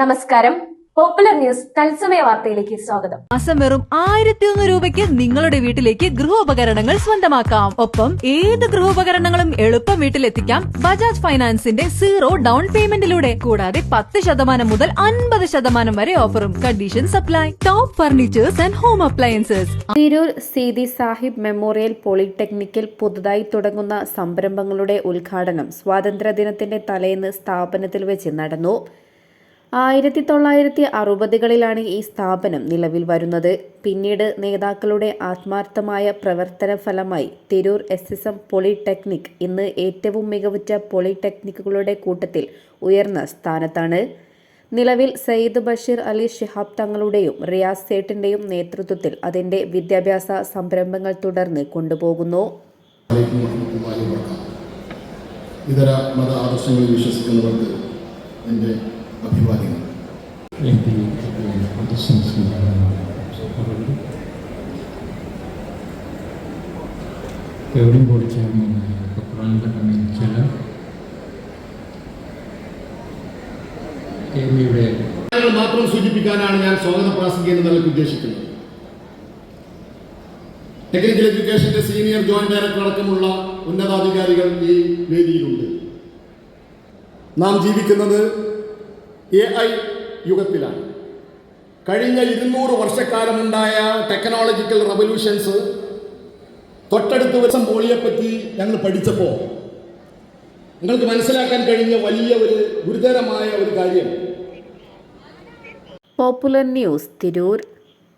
നമസ്കാരം. Popular news തത്സമയ വാർത്തയിലേക്ക് സ്വാഗതം. മാസം വെറും ആയിരത്തി ഒന്ന് രൂപയ്ക്ക് നിങ്ങളുടെ വീട്ടിലേക്ക് ഗൃഹോപകരണങ്ങൾ സ്വന്തമാക്കാം. ഒപ്പം ഏത് ഗൃഹോപകരണങ്ങളും എളുപ്പം വീട്ടിലെത്തിക്കാം ബജാജ് ഫൈനാൻസിന്റെ സീറോ ഡൗൺ പേയ്മെന്റിലൂടെ. കൂടാതെ പത്ത് ശതമാനം മുതൽ അൻപത് ശതമാനം വരെ ഓഫറും conditions apply top furnitures and home appliances. Tirur Seethi Sahib memorial പോളിടെക്നിക്കിൽ പുതുതായി തുടങ്ങുന്ന സംരംഭങ്ങളുടെ ഉദ്ഘാടനം സ്വാതന്ത്ര്യ ദിനത്തിന്റെ തലേന്ന് സ്ഥാപനത്തിൽ വെച്ച് നടന്നു. ആയിരത്തി തൊള്ളായിരത്തി അറുപതുകളിലാണ് ഈ സ്ഥാപനം നിലവിൽ വരുന്നത്. പിന്നീട് നേതാക്കളുടെ ആത്മാർത്ഥമായ പ്രവർത്തന ഫലമായി Tirur S S M polytechnic ഇന്ന് ഏറ്റവും മികവുറ്റ പോളിടെക്നിക്കുകളുടെ കൂട്ടത്തിൽ ഉയർന്ന സ്ഥാനത്താണ്. നിലവിൽ സയ്യിദ് ബഷീർ അലി ഷിഹാബ് തങ്ങളുടെയും റിയാസ് സേട്ടിന്റെയും നേതൃത്വത്തിൽ അതിന്റെ വിദ്യാഭ്യാസ സംരംഭങ്ങൾ തുടർന്ന് കൊണ്ടുപോകുന്നു. ഇതര മത ആദർശങ്ങളിൽ വിശ്വസിക്കുന്നവർക്ക് എന്റെ അഭിവാദ്യങ്ങൾ. എവിടെയും ഖുറാനിലെ കണ്ണിൽ ചില മാത്രം സൂചിപ്പിക്കാനാണ് ഞാൻ സ്വാഗത പ്രാസംഗിക എന്ന നിലയ്ക്ക് ഉദ്ദേശിക്കുന്നത്. ടെക്നിക്കൽ എഡ്യൂക്കേഷന്റെ സീനിയർ ജോയിന്റ് ഡയറക്ടർ അടക്കമുള്ള ഉന്നതാധികാരികൾ ഈ വേദിയിലുണ്ട്. നാം ജീവിക്കുന്നത് എ ഐ യുഗത്തിലാണ്. കഴിഞ്ഞ ഇരുന്നൂറ് വർഷക്കാലമുണ്ടായ ടെക്നോളജിക്കൽ റവല്യൂഷൻസ് തൊട്ടടുത്ത വർഷം പോളിയെപ്പറ്റി ഞങ്ങൾ പഠിച്ചപ്പോൾ നിങ്ങൾക്ക് മനസ്സിലാക്കാൻ കഴിഞ്ഞ വലിയ ഒരു ഗുരുതരമായ ഒരു കാര്യം. Popular news Tirur